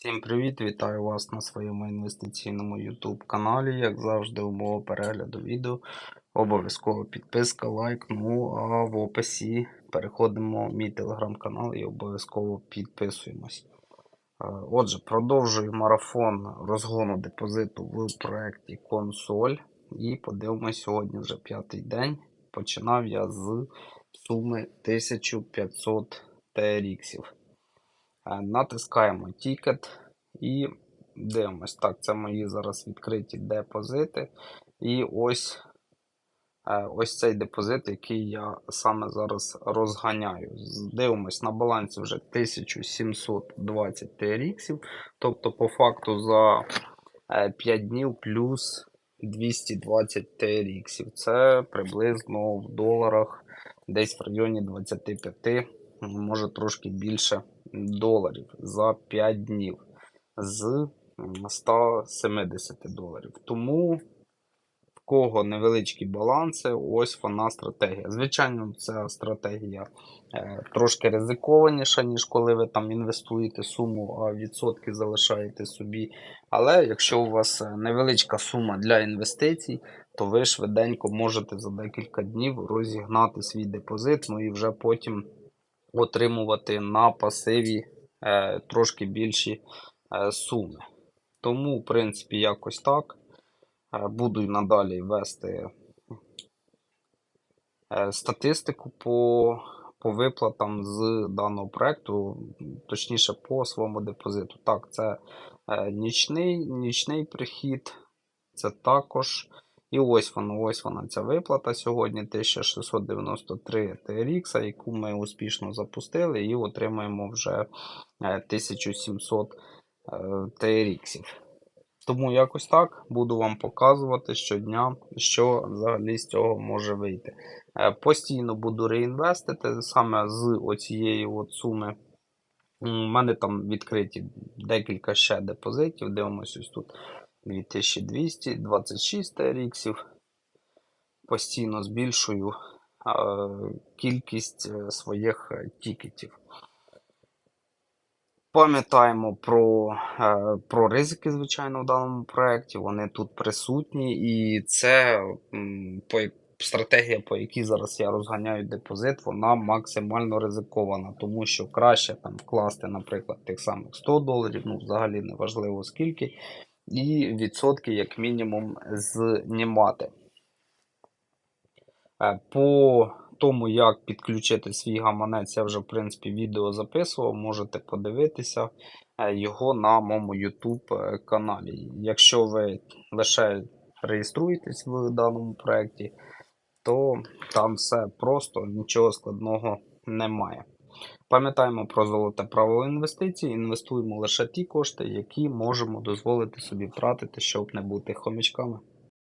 Всім привіт! Вітаю вас на своєму інвестиційному YouTube каналі. Як завжди, умова перегляду відео. Обов'язково підписка, лайк. Ну а в описі переходимо в мій телеграм-канал і обов'язково підписуємось. Е, Отже, продовжую марафон розгону депозиту в проєкті Консоль. І подивимось сьогодні вже п'ятий день. Починав я з суми 1500 TRX. Е, Натискаємо тікет і дивимось. Так, це мої зараз відкриті депозити. І ось е, ось цей депозит, який я саме зараз розганяю. Дивимось, на балансі вже 1720 TRX. Тобто, по факту, за 5 днів плюс 220 TRX. Це приблизно в доларах десь в районі 25 може трошки більше доларів за 5 днів з 170 доларів. Тому в кого невеличкі баланси, ось вона стратегія. Звичайно, ця стратегія е, трошки ризикованіша, ніж коли ви там інвестуєте суму, а відсотки залишаєте собі. Але якщо у вас е, невеличка сума для інвестицій, то ви швиденько можете за декілька днів розігнати свій депозит, ну і вже потім отримувати на пасиві е, трошки більші е, суми. Тому, в принципі, якось так. Е, буду надалі вести е, статистику по, по виплатам з даного проекту, точніше по своєму депозиту. Так, це е, нічний, нічний прихід, це також. І ось воно, ось вона ця виплата сьогодні 1693 TRX, яку ми успішно запустили, і отримаємо вже е, 1700 е, TRX. Тому якось так буду вам показувати щодня, що взагалі з цього може вийти. Е, Постійно буду реінвестити саме з оцієї от суми. У мене там відкриті декілька ще депозитів. Дивимось ось тут 2226 TRX. Постійно збільшую кількість е, своїх е, тікетів. Пам'ятаємо про, е, про ризики, звичайно, в даному проєкті. Вони тут присутні, і це по, стратегія, по якій зараз я розганяю депозит, вона максимально ризикована, тому що краще там вкласти, наприклад, тих самих 100 доларів, ну взагалі не важливо скільки, і відсотки, як мінімум, знімати. Е, По тому, як підключити свій гаманець, я вже в принципі відео записував, можете подивитися е, його на моєму YouTube е, каналі. Якщо ви лише реєструєтесь в даному проєкті, то там все просто, нічого складного немає. Пам'ятаємо про золоте правило інвестицій, інвестуємо лише ті кошти, які можемо дозволити собі втратити, щоб не бути хомячками.